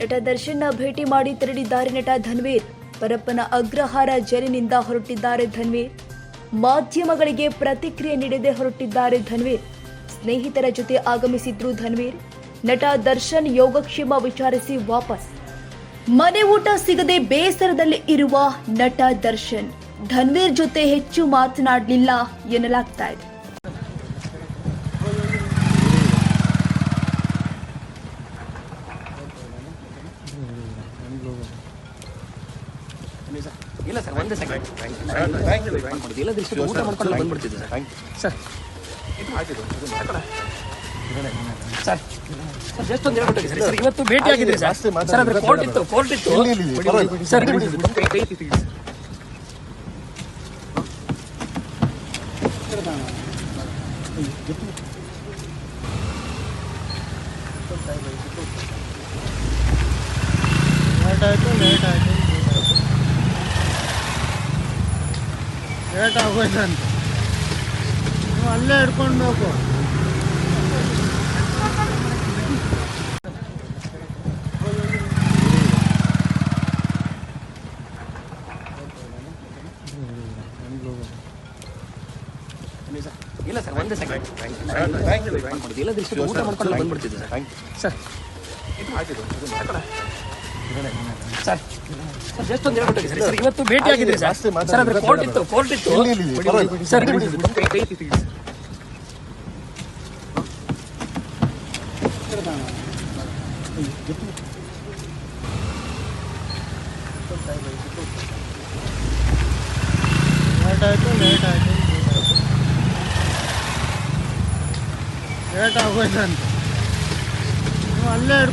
ನಟ ದರ್ಶನ್ನ ಭೇಟಿ ಮಾಡಿ ತೆರಳಿದ್ದಾರೆ ನಟ ಧನ್ವೀರ್. ಪರಪ್ಪನ ಅಗ್ರಹಾರ ಜೈಲಿನಿಂದ ಹೊರಟಿದ್ದಾರೆ ಧನ್ವೀರ್. ಮಾಧ್ಯಮಗಳಿಗೆ ಪ್ರತಿಕ್ರಿಯೆ ನೀಡದೆ ಹೊರಟಿದ್ದಾರೆ ಧನ್ವೀರ್. ಸ್ನೇಹಿತರ ಜೊತೆ ಆಗಮಿಸಿದ್ರು ಧನ್ವೀರ್. ನಟ ದರ್ಶನ್ ಯೋಗಕ್ಷೇಮ ವಿಚಾರಿಸಿ ವಾಪಸ್. ಮನೆ ಊಟ ಸಿಗದೆ ಬೇಸರದಲ್ಲಿ ಇರುವ ನಟ ದರ್ಶನ್. ಧನ್ವೀರ್ ಜೊತೆ ಹೆಚ್ಚು ಮಾತನಾಡಲಿಲ್ಲ ಎನ್ನಲಾಗ್ತಾ ಇದೆ. ಇಲ್ಲ ಸರ್ ಒಂದೇ ಸೆಕೆಂಡ್ ಇಲ್ಲ ದಿವ್ಸ ಊಟ ಮಾಡ್ಕೊಂಡು ಬಂದ್ಬಿಡ್ತಿದ್ದೆ ಸರ್ ಸರ್ ಜಸ್ಟ್ ಒಂದು ಹೇಳ್ಬಿಟ್ಟು ಸರ್ ಸರ್ ಇವತ್ತು ಭೇಟಿ ಆಗಿದೆ ಸರ್ ಸರ್ ಅದ್ರ ಕೋರ್ಟ್ ಇತ್ತು ಕೋರ್ಟ್ ಇತ್ತು. Sir sir. ಲೇಟ್ ಆಯಿತು ಲೇಟ್ ಆಯಿತು ಲೇಟ್ ಆಗೋಯ್ತಂತೆ ನೀವು ಅಲ್ಲೇ ಹಿಡ್ಕೊಳ್ಬೇಕು ಇಲ್ಲ ಸರ್ ಒಂದೇ ಸೆಕೆಂಡ್ ಇಲ್ಲ ದಿವ್ಸ ಊಟ ಮಾಡ್ಕೊಂಡು ಬಂದ್ಬಿಡ್ತಿದ್ದೆ ಸರ್. ಸರ್ ಜಸ್ಟ್ ಒಂದು ಇವತ್ತು ಭೇಟಿ ಆಗಿದೆ ಸರ್ ಕೋರ್ಟ್ ಇತ್ತು ಆಯಿತು ಲೇಟ್ ಲೇಟ್